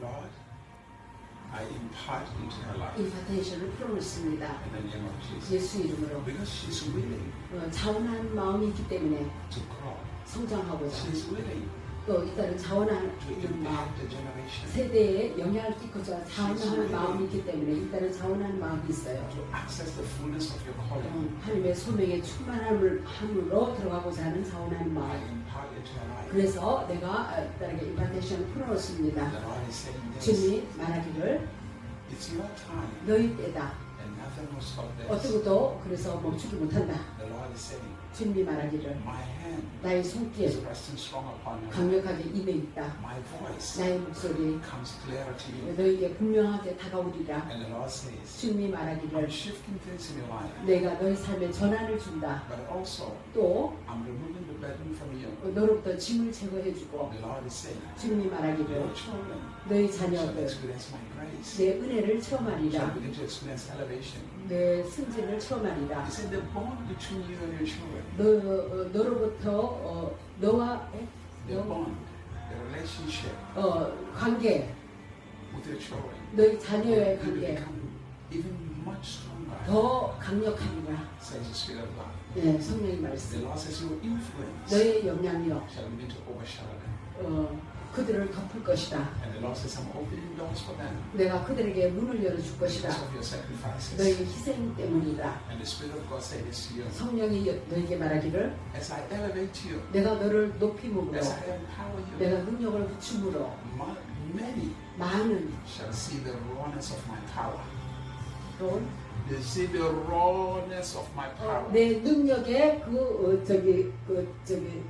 Lord, I impart into her life 인파테이션을 풀어놓습니다. in the name of Jesus. 예수 이름으로 Because she's willing 어, 자원하는 마음이 있기 때문에 to grow. 성장하고자 She's willing 또 to 자원하는 마음 impact the generation. 세대에 영향을 끼고자 자원하는 마음이 있기 때문에 일단은 자원하는 마음이 있어요. To access the fullness of your calling. 어, 하나님의 소명의 충만함을 함으로 들어가고자 하는 자원하는 마음. 그래서 내가 일단은 인파테이션을 풀어놓습니다. 주님이 말하기를 너희 때다. 것도 그래서 멈추지 못한다. 주님이 말하기를 나의 손길. 강력하게 임해 있다. 나의 목소리. 너에게 분명하게 다가오리라. 주님이 말하기를 내가 너희 삶에 전환을 준다. 또. 너로부터 짐을 제거해주고 주님이 말하기를 shall 자녀들 내 은혜를 체험하리라. 내 승진을 체험하리라. He said, The bond between you and your children, 너, 어, 너로부터 어, 너와 에? the 너, bond, the relationship 어, 관계, with your children, 너희 자녀의 will 관계 become even much stronger, 더 강력하리라. says the Spirit of God. 네, 성령의 The 말씀. Lord says, Your influence 너의 영향력 shall begin to overshadow them. 어, 그들을 덮을 것이다. And the Lord says, I'm opening doors for them 내가 그들에게 문을 열어줄 것이다. 너의 희생 때문이다. And the Spirit of God said this to you. 성령이 여- 너에게 말하기를 내가 너를 높임으로 내가 능력을 붙임으로 많은 shall see the rawness of my power. 또 They see the rawness of my power. 어, 내 능력의 그 어, 저기 그 저기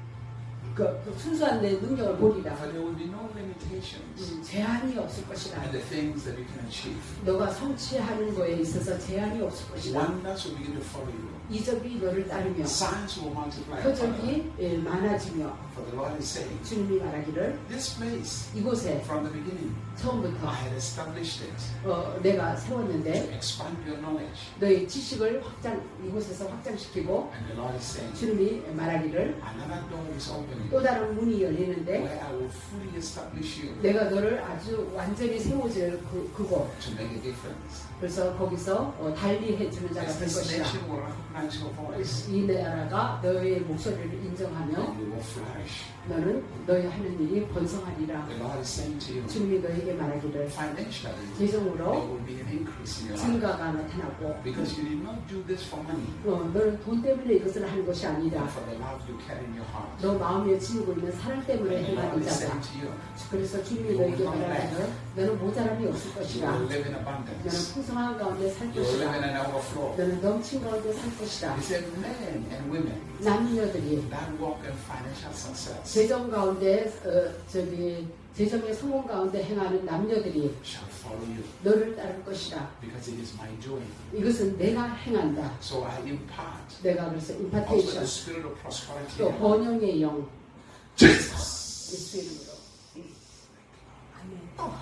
그, 그 순수한 내 능력을 보리라. For there will be no limitations 음, 제한이 없을 것이다. in the things that you can achieve. 너가 성취하는 거에 있어서 제한이 없을 것이다. Wonders will begin to follow you. 이적이 너를 따르며 Signs will multiply. upon you. 표적이 예, 많아지며 For the Lord is saying, 주님이 말하기를 this place, 이곳에 from the beginning, 처음부터 I had established it 어, 내가 세웠는데 expand your knowledge. 너희 지식을 확장 이곳에서 확장시키고 And the Lord is saying, 주님이 말하기를 another door is opening 또 다른 문이 열리는데 where I will fully establish you 내가 너를 아주 완전히 세워질 그, 그곳 to make a difference. 그래서 거기서 어, 달리 해주는 자가 As 될 this 것이다. nation will recognize your voice, 이 나라가 너의 목소리를 인정하며 and you will flourish. 너는 너희 하는 일이 번성하리라. The Lord is saying to you, 주님이 너에게 말하기를 financially, there 재정으로 will be an increase in your life. 증가가 나타나고 Because you did not do this for money, 어, 너는 돈 때문에 이것을 하는 것이 but 아니라 for the love you carry in your heart. 너 마음에 지니고 있는 사랑 때문에 to you, 그래서 주님이 너에게 말하기를 너는 모자람이 없을 것이다. 너는. 풍성한 가운데 살 것이다. 너는 넘친 가운데 살 것이다. 남녀들이 재정 가운데 어, 저기 재정의 성공 가운데 행하는 남녀들이 너를 따를 것이다. 이것은 내가 행한다. So 내가 그래서 임파테이션. 또 번영의 영. 예수 이름으로. 아멘.